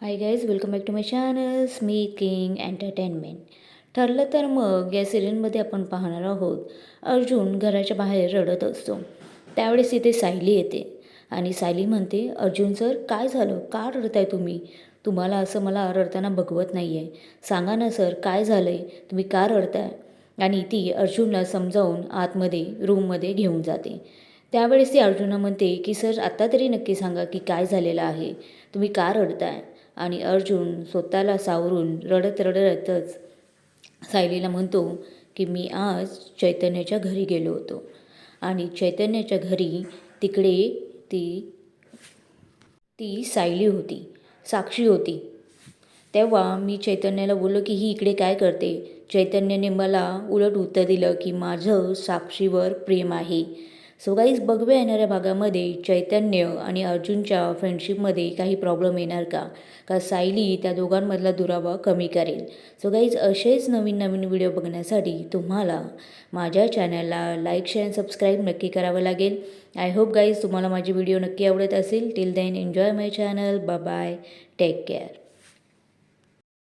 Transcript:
Hi guys welcome back to my channel me king entertainment ठरलं तर मग या सिरियलमध्ये आपण पाहणार आहोत अर्जुन घराच्या बाहेर रडत असतो. त्यावेळेस इथे सायली येते आणि सायली म्हणते अर्जुन सर काय झालं? का रडताय तुम्ही? तुम्हाला असं मला रडताना बघवत नाही आहे सांगा ना सर काय झालं आहे तुम्ही का रडताय? आणि ती अर्जुनला समजावून आतमध्ये रूममध्ये घेऊन जाते. त्यावेळेस ती अर्जुनला म्हणते की सर आत्ता तरी नक्की सांगा की काय झालेलं आहे? तुम्ही का रडताय? आणि अर्जुन स्वतःला सावरून रडत रडतच सायलीला म्हणतो की मी आज चैतन्याच्या घरी गेलो होतो. आणि चैतन्याच्या घरी तिकडे ती ती सायली होती साक्षी होती. तेव्हा मी चैतन्याला बोललो की ही इकडे काय करते? चैतन्याने मला उलट उत्तर दिलं की माझं साक्षीवर प्रेम आहे. सो गाईज बघूया येणाऱ्या भागामध्ये चैतन्य आणि अर्जुनच्या फ्रेंडशिपमध्ये काही प्रॉब्लेम येणार का? का सायली त्या दोघांमधला दुरावा कमी करेल? सो गाईज असेच नवीन नवीन व्हिडिओ बघण्यासाठी तुम्हाला माझ्या चॅनलला लाईक शेअर सबस्क्राईब नक्की करावं लागेल. आय होप गाईज तुम्हाला माझी व्हिडिओ नक्की आवडत असेल. Till then enjoy my channel bye take care